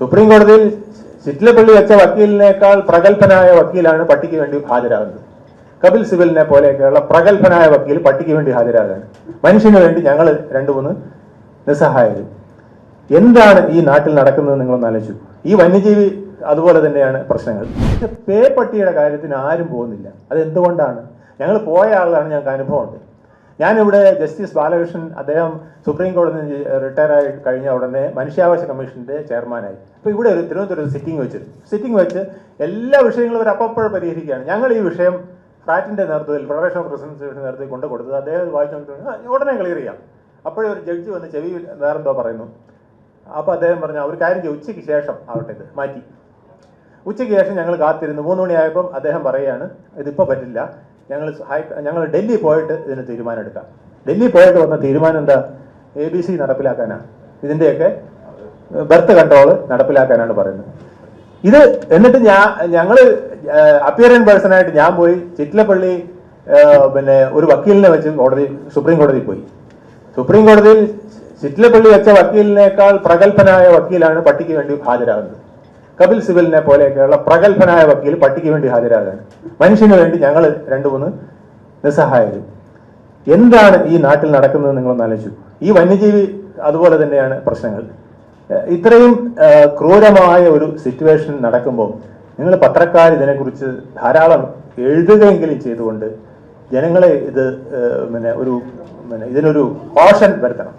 Supreme കോടതിയിൽ ചിറ്റിലപ്പള്ളി വെച്ച വക്കീലിനേക്കാൾ പ്രഗത്ഭനായ വക്കീലാണ് പട്ടിക്ക് വേണ്ടി ഹാജരാകുന്നത്. കപിൽ സിബലിനെ പോലെയൊക്കെയുള്ള പ്രഗത്ഭനായ വക്കീൽ പട്ടിക്ക് വേണ്ടി ഹാജരാകാണ് മനുഷ്യന് വേണ്ടി ഞങ്ങൾ രണ്ടു മൂന്ന് നിസ്സഹായരും. എന്താണ് ഈ നാട്ടിൽ നടക്കുന്നത് നിങ്ങളൊന്ന് ആലോചിച്ചു. ഈ വന്യജീവി അതുപോലെ തന്നെയാണ് പ്രശ്നങ്ങൾ. പേ പട്ടിയുടെ കാര്യത്തിന് ആരും പോകുന്നില്ല. അത് എന്തുകൊണ്ടാണ് ഞങ്ങൾ പോയ ആളാണ് ഞങ്ങൾക്ക് അനുഭവമുണ്ട്. ഞാനിവിടെ ജസ്റ്റിസ് ബാലകൃഷ്ണൻ അദ്ദേഹം സുപ്രീം കോടതി റിട്ടയർ ആയി കഴിഞ്ഞ ഉടനെ മനുഷ്യാവകാശ കമ്മീഷന്റെ ചെയർമാനായി. അപ്പോൾ ഇവിടെ ഒരു തിരുവനന്തപുരത്ത് സിറ്റിംഗ് വെച്ചിരുന്നു സിറ്റിംഗ് വെച്ച് എല്ലാ വിഷയങ്ങളും അവർ അപ്പപ്പോൾ പരിഹരിക്കുകയാണ്. ഞങ്ങൾ ഈ വിഷയം ഫ്രാറ്റിന്റെ നേതൃത്വത്തിൽ ഫെഡറേഷൻ ഓഫ് റെസിഡൻസിയുടെ നേതൃത്വത്തിൽ കൊണ്ട് കൊടുത്തത് അദ്ദേഹം വായിച്ചു ഉടനെ ക്ലിയർ ചെയ്യാം. അപ്പോഴേ ഒരു ജഡ്ജി വന്ന് ചെവി വേറെന്തോ പറയുന്നു. അപ്പോൾ അദ്ദേഹം പറഞ്ഞു ഒരു കാര്യം ചെയ്യും ഉച്ചയ്ക്ക് ശേഷം ആവട്ടെ ഇത് മാറ്റി. ഉച്ചയ്ക്ക് ശേഷം ഞങ്ങൾ കാത്തിരുന്നു. മൂന്ന് മണിയായപ്പം അദ്ദേഹം പറയുകയാണ് ഇതിപ്പോൾ പറ്റില്ല. ഞങ്ങൾ ഞങ്ങൾ ഡൽഹി പോയിട്ട് ഇതിന് തീരുമാനം എടുക്കാം. ഡൽഹി പോയിട്ട് വന്ന തീരുമാനം എന്താ? എ ബി സി നടപ്പിലാക്കാനാണ് ഇതിന്റെയൊക്കെ ബർത്ത് കൺട്രോൾ നടപ്പിലാക്കാനാണ് പറയുന്നത്. ഇത് എന്നിട്ട് ഞാൻ ഞങ്ങൾ അപ്പിയറൻ പേഴ്സണായിട്ട് ഞാൻ പോയി ചിറ്റിലപ്പള്ളി പിന്നെ ഒരു വക്കീലിനെ വെച്ച് കോടതി സുപ്രീം കോടതിയിൽ പോയി. സുപ്രീം കോടതിയിൽ ചിറ്റിലപ്പള്ളി വെച്ച വക്കീലിനേക്കാൾ പ്രഗത്ഭനായ വക്കീലാണ് പട്ടിക്ക് വേണ്ടി ഹാജരാകുന്നത്. കപിൽ സിബലിനെ പോലെയൊക്കെയുള്ള പ്രഗത്ഭനായ വക്കീൽ പട്ടിക്ക് വേണ്ടി ഹാജരാകാൻ. മനുഷ്യന് വേണ്ടി ഞങ്ങൾ രണ്ടു മൂന്ന് നിസ്സഹായരും എന്താണ് ഈ നാട്ടിൽ നടക്കുന്നത് നിങ്ങളൊന്ന് ആലോചിച്ചു. ഈ വന്യജീവി അതുപോലെ തന്നെയാണ് പ്രശ്നങ്ങൾ. ഇത്രയും ക്രൂരമായ ഒരു സിറ്റുവേഷൻ നടക്കുമ്പോൾ നിങ്ങൾ പത്രക്കാർ ഇതിനെക്കുറിച്ച് ധാരാളം എഴുതുകയെങ്കിലും ചെയ്തുകൊണ്ട് ജനങ്ങളെ ഇത് പിന്നെ ഒരു പിന്നെ ഇതിനൊരു കോഷൻ വരുത്തണം.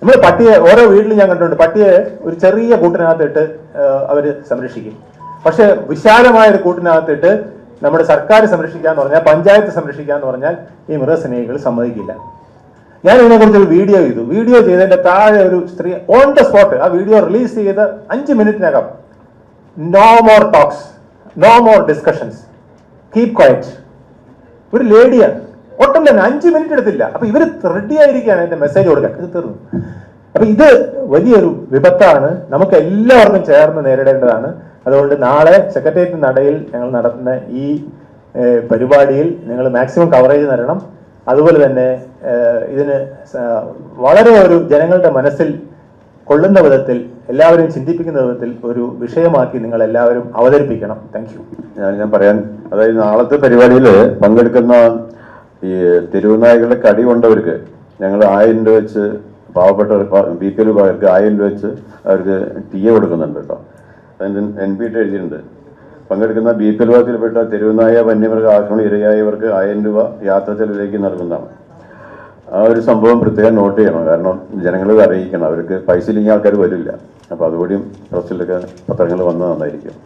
നമ്മൾ പട്ടിയെ ഓരോ വീട്ടിലും ഞാൻ കണ്ടിട്ടുണ്ട് പട്ടിയെ ഒരു ചെറിയ കൂട്ടിനകത്തിട്ട് അവർ സംരക്ഷിക്കും. പക്ഷെ വിശാലമായ ഒരു കൂട്ടിനകത്തിട്ട് നമ്മുടെ സർക്കാർ സംരക്ഷിക്കാന്ന് പറഞ്ഞാൽ പഞ്ചായത്ത് സംരക്ഷിക്കാന്ന് പറഞ്ഞാൽ ഈ മൃഗസ്നേഹികൾ സമ്മതിക്കില്ല. ഞാൻ ഇതിനെക്കുറിച്ച് ഒരു വീഡിയോ ചെയ്തു. വീഡിയോ ചെയ്തതിന്റെ താഴെ ഒരു സ്ത്രീ ഓൺ ദ സ്പോട്ട് ആ വീഡിയോ റിലീസ് ചെയ്ത് അഞ്ച് മിനിറ്റിനകം. No more talks no more discussions keep quiet ഒരു ലേഡിയാണ്. ഒട്ടും തന്നെ അഞ്ച് മിനിറ്റ് എടുത്തില്ല. അപ്പൊ ഇവർ റെഡി ആയിരിക്കുകയാണ് എന്റെ മെസ്സേജ് കൊടുക്കാൻ. ഇത് തീർന്നു. അപ്പൊ ഇത് വലിയൊരു വിപത്താണ്. നമുക്ക് എല്ലാവർക്കും ചേർന്ന് നേരിടേണ്ടതാണ്. അതുകൊണ്ട് നാളെ സെക്രട്ടേറിയറ്റ് നടയിൽ ഞങ്ങൾ നടത്തുന്ന ഈ പരിപാടിയിൽ നിങ്ങൾ മാക്സിമം കവറേജ് തരണം. അതുപോലെ തന്നെ ഇതിന് വളരെ ഒരു ജനങ്ങളുടെ മനസ്സിൽ കൊള്ളുന്ന വിധത്തിൽ എല്ലാവരെയും ചിന്തിപ്പിക്കുന്ന വിധത്തിൽ ഒരു വിഷയമാക്കി നിങ്ങൾ എല്ലാവരും അവതരിപ്പിക്കണം. താങ്ക് യു ഞാൻ ഞാൻ പറയാൻ അതായത് നാളത്തെ പരിപാടിയിൽ പങ്കെടുക്കുന്ന ഈ തെരുവുനായകളുടെ കടി കൊണ്ടവർക്ക് ഞങ്ങൾ ആയിരം രൂപ വെച്ച് പാവപ്പെട്ട ബി പി എൽ വിഭാഗർക്ക് ആയിരം രൂപ വെച്ച് അവർക്ക് ടി എ കൊടുക്കുന്നുണ്ട് കേട്ടോ. അതിന്റെ എൻ പി ടി എഴുതിയിട്ടുണ്ട്. പങ്കെടുക്കുന്ന ബി പി എൽ വിഭാഗത്തിൽപ്പെട്ട തെരുവുനായ വന്യമൃഗ ആക്രമണം ഇരയായവർക്ക് ആയിരം രൂപ യാത്ര ചെലവിലേക്ക് നൽകുന്നതാണ്. ആ ഒരു സംഭവം പ്രത്യേകം നോട്ട് ചെയ്യണം. കാരണം ജനങ്ങൾ അറിയിക്കണം. അവർക്ക് പൈസ ഇല്ലെങ്കിൽ ആൾക്കാർ വരില്ല. അപ്പോൾ അതുകൂടിയും പ്രസിലൊക്കെ പത്രങ്ങൾ വന്നത് നന്നായിരിക്കും.